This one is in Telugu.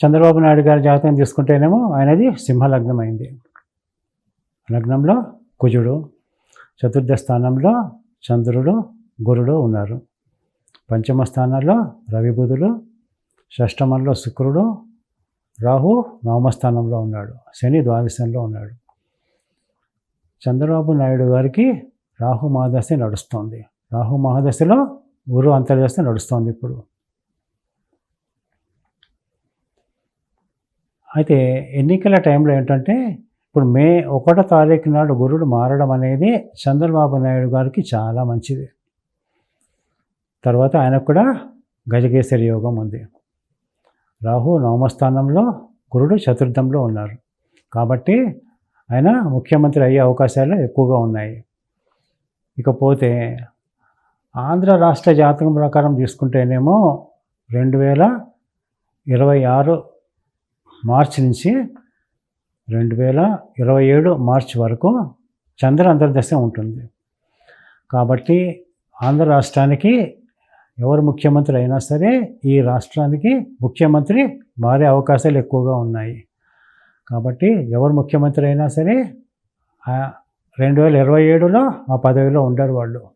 చంద్రబాబు నాయుడు గారి జాతకం తీసుకుంటేనేమో ఆయనది సింహలగ్నం అయింది లగ్నంలో కుజుడు చతుర్థ స్థానంలో చంద్రుడు గురుడు ఉన్నారు. పంచమ స్థానంలో రవిబుధుడు షష్టమంలో శుక్రుడు రాహు నవమస్థానంలో ఉన్నాడు శని ద్వాదశంలో ఉన్నాడు. చంద్రబాబు నాయుడు గారికి రాహు మహాదశ నడుస్తోంది. రాహు మహాదశలో గురు అంతర్దశ నడుస్తోంది ఇప్పుడు. అయితే ఎన్నికల టైంలో ఏంటంటే ఇప్పుడు మే ఒకటో తారీఖు నాడు గురుడు మారడం అనేది చంద్రబాబు నాయుడు గారికి చాలా మంచిది. తర్వాత ఆయనకు కూడా గజకేసరి యోగం ఉంది. రాహు నవమస్థానంలో గురుడు చతుర్థంలో ఉన్నారు. కాబట్టి ఆయన ముఖ్యమంత్రి అయ్యే అవకాశాలు ఎక్కువగా ఉన్నాయి. ఇకపోతే ఆంధ్ర రాష్ట్ర జాతకం ప్రకారం తీసుకుంటేనేమో రెండు వేల ఇరవై ఆరు మార్చి నుంచి రెండు వేల ఇరవై ఏడు మార్చి వరకు చంద్ర అంతర్దశ ఉంటుంది. కాబట్టి ఆంధ్ర రాష్ట్రానికి ఎవరు ముఖ్యమంత్రి అయినా సరే ఈ రాష్ట్రానికి ముఖ్యమంత్రి మారే అవకాశాలు ఎక్కువగా ఉన్నాయి. కాబట్టి ఎవరు ముఖ్యమంత్రి అయినా సరే రెండు వేల ఇరవై ఏడులో ఆ పదవిలో ఉండరు వాళ్ళు.